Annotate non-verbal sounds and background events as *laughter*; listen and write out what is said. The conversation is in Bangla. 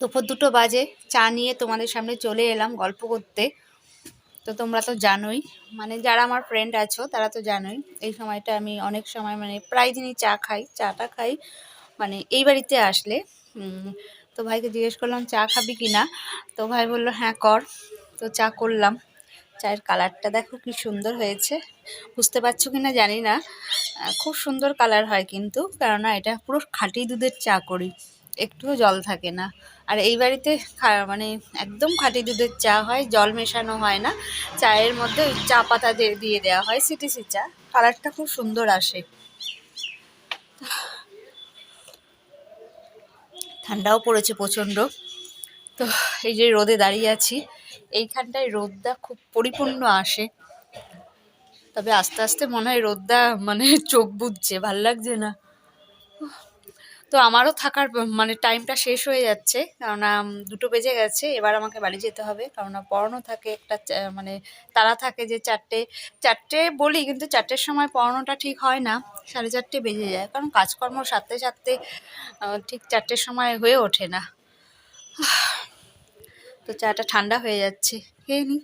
দুপুর দুটো বাজে, চা নিয়ে তোমাদের সামনে চলে এলাম গল্প করতে। তো তোমরা তো জানোই মানে যারা আমার ফ্রেন্ড আছো, তারা তো জানোই, এই সময়টা আমি অনেক সময় মানে প্রায় দিনই চা খাই, চাটা খাই মানে এই বাড়িতে আসলে। তো ভাইকে জিজ্ঞেস করলাম, চা খাবি কি না? তো ভাই বলল হ্যাঁ কর। তো চা করলাম। চায়ের কালারটা দেখো কি সুন্দর হয়েছে। বুঝতে পারছ কি না জানি না। খুব সুন্দর কালার হয় কিন্তু, কেননা এটা পুরো খাঁটি দুধের চা করি। একটুও জল থাকে না। আর এই বাড়িতে মানে একদম খাঁটি দুধের চা হয়, জল মেশানো হয় না। চায়ের মধ্যে ওই চা পাতা দিয়ে দিয়ে দেওয়া হয়, সিটিসি চা। কালারটা খুব সুন্দর আসে। ঠান্ডাও পড়েছে প্রচণ্ড। তো এই যে রোদে দাঁড়িয়ে আছি, এইখানটায় রোদটা খুব পরিপূর্ণ আসে। তবে আস্তে আস্তে মনে হয় রোদটা মানে চোখ বুঝছে ভালো লাগছে না। তো আমারও থাকার মানে টাইমটা শেষ হয়ে যাচ্ছে। কেননা দুটো বেজে গেছে, এবার আমাকে বাড়ি যেতে হবে। কেননা, পড়ানো থাকে একটা মানে তারা থাকে যে চারটে চারটে বলি, কিন্তু চারটের সময় পড়ানোটা ঠিক হয় না। সাড়ে চারটে বেজে যায়, কারণ কাজকর্ম সারতে সারতে ঠিক চারটের সময় হয়ে ওঠে না। *sighs* তো চাটা ঠান্ডা হয়ে যাচ্ছে, খেয়ে নিই